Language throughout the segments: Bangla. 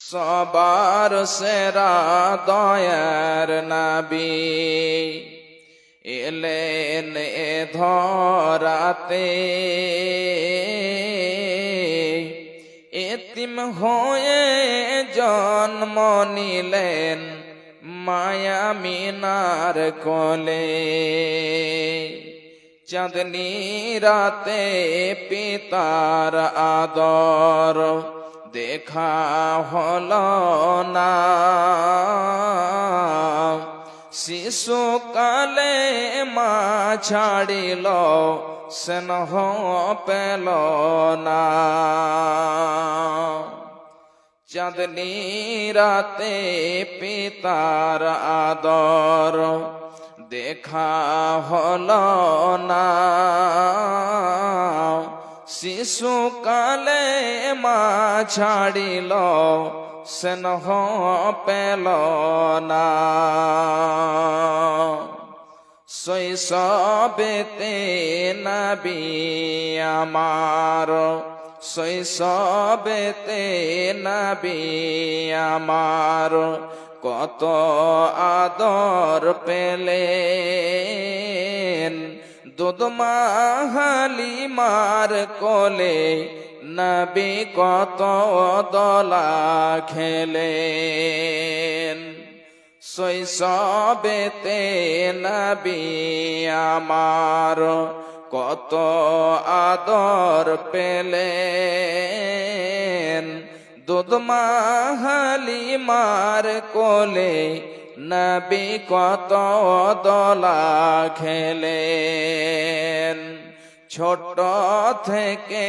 সবার সেরা দয়ার নাবি। এলেন এ ধরাতে। এতিম হয়ে জন্ম নিলেন মায়া মিনার কোলে। চাঁদনি রাতে পিতার আদর দেখা হল না। শিশুকালে মা ছাড়িল, স্নেহ পেল না। চাঁদনি রাতে পিতার আদর দেখা হল না। শিশুকালে মা ছাড়িল স্নেহ পেল না। শৈশবেতে নবী আমার, শৈশবেতে নবী আমার, কত আদর পেলেন। দুধ মাহালি মার কোলে, নবী কত দলা খেলেন। শৈশবেতে নবী আমার কত আদর পেলেন। দুধ মাহালি মার কোলে নবী কত দলা খেলেন। ছোট থেকে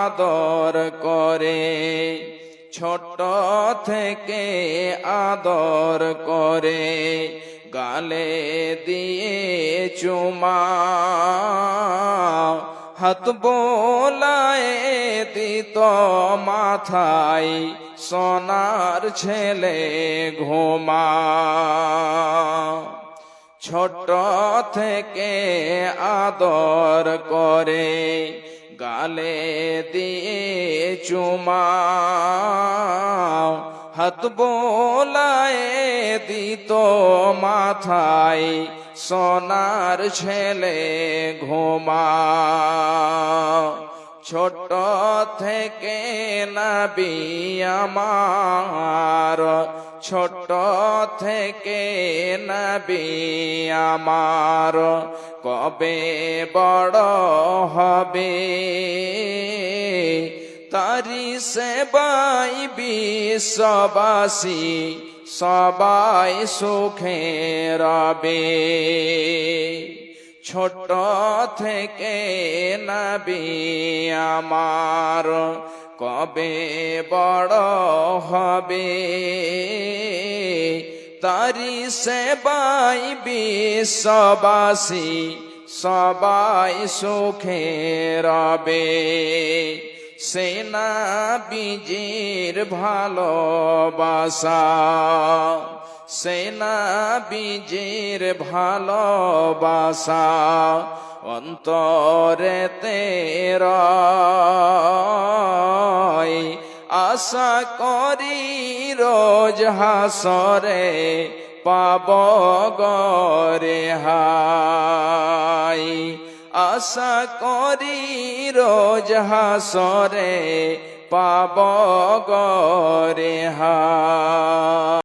আদর করে, ছোট থেকে আদর করে, গালে দিয়ে চুমা, হাত বোলায় দিত মাথায় সোনার ছেলে ঘুমা। ছোট থেকে আদর করে গালে দিয়ে চুমা। হাত বোলায় দিত মাথায়, সোনার ছেলে ঘুমা। ছোট থেকে নবী আমার, ছোট থেকে নবী আমার, কবে বড় হবে? তারি সেবাই বিশ্ববাসী, সবাই সুখে রবে। ছোট থেকে নবি আমার কবে বড় হবে? তারি সেবাই বিশ্ববাসী সবাই সুখে রবে। সেনা বীজির ভালোবাসা। সেনা বীজির ভালোবাসা অন্তরে তেরা আশা করি রোজ হাসরে পাব গরে হাই। আশা করি রোজ হাসরে পাব গরে হাই